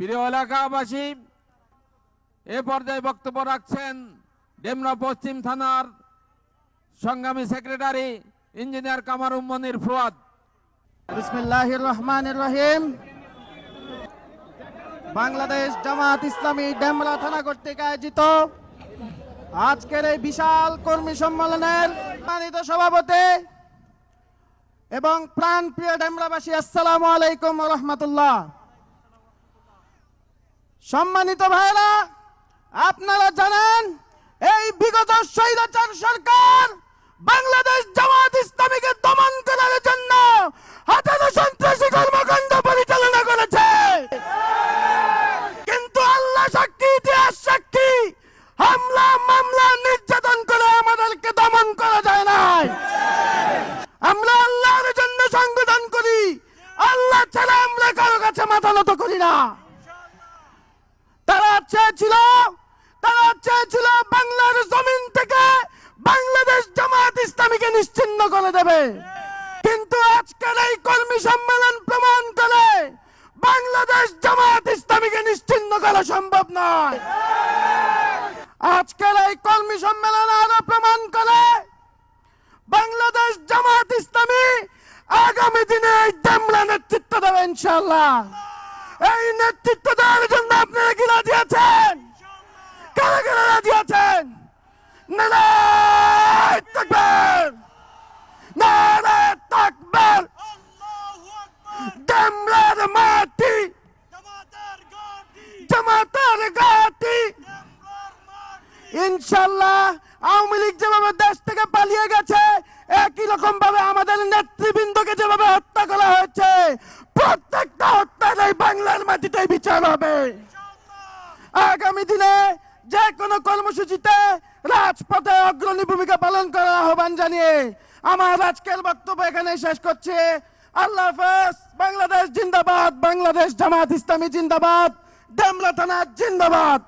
প্রিয় এলাকাবাসী এ পর্যায়ে বক্তব্য রাখছেন ডেমরা পশ্চিম থানার সংগ্রামী সেক্রেটারি ইঞ্জিনিয়ার কামার উম্মনির ফুয়াদ। রহমানির রহিম। বাংলাদেশ জামাত ইসলামী ডেমরা থানা কর্তৃক আয়োজিত আজকের এই বিশাল কর্মী সম্মেলনের সম্মানিত সভাপতি এবং প্রাণপ্রিয় ডেমরাবাসী আসসালামু আলাইকুম রহমতুল্লাহ। সম্মানিত ভাইরা আপনারা জানেন, এই বিগত স্বৈরাচার সরকার বাংলাদেশ জামাত ইসলামীকে দমন করার জন্য হাজারো সন্ত্রাসী কর্মকাণ্ড পরিচালনা করেছে। কিন্তু আল্লাহ সাক্ষী, ইতিহাস সাক্ষী, হামলা, মামলা, নির্যাতন করে আমাদেরকে দমন করা যায় নাই। আমরা আল্লাহর জন্য সংগঠন করি, আল্লাহ ছাড়া আমরা কারও কাছে মাথা নত করি না। চেয়েছিল, তারা চেয়েছিল বাংলার জমিন থেকে বাংলাদেশ জামাত ইসলামীকে নিশ্চিন্ন করে দেবে। কিন্তু আজকের এই কর্মী সম্মেলন প্রমাণ করে বাংলাদেশ জামাত ইসলামীকে নিশ্চিন্ন করা সম্ভব নয়। আজকের এই কর্মী সম্মেলন আরও প্রমাণ করে বাংলাদেশ জামাত ইসলামী আগামী দিনে এই ডেমরা নেতৃত্ব দেবে ইনশাল্লাহ এই নেতৃত্ব দেওয়ার জন্য আপনারা কি আছেন কারা কারা রাজি আছেন? আওয়ামী লীগ যেভাবে দেশ থেকে পালিয়ে গেছে, একই রকম ভাবে আমাদের নেতৃবৃন্দকে যেভাবে হত্যা করা হয়েছে, প্রত্যেকটা হত্যার এই বাংলার মাটিতে বিচার হবে। আগামী দিনে যে কোনো কর্মসূচিতে রাজপথে অগ্রণী ভূমিকা পালন করার আহ্বান জানিয়ে আমার আজকের বক্তব্য এখানে শেষ করছে। আল্লাহ হাফেজ, বাংলাদেশ জিন্দাবাদ, বাংলাদেশ জামাত ইসলামী জিন্দাবাদ ডেমলা থানা জিন্দাবাদ।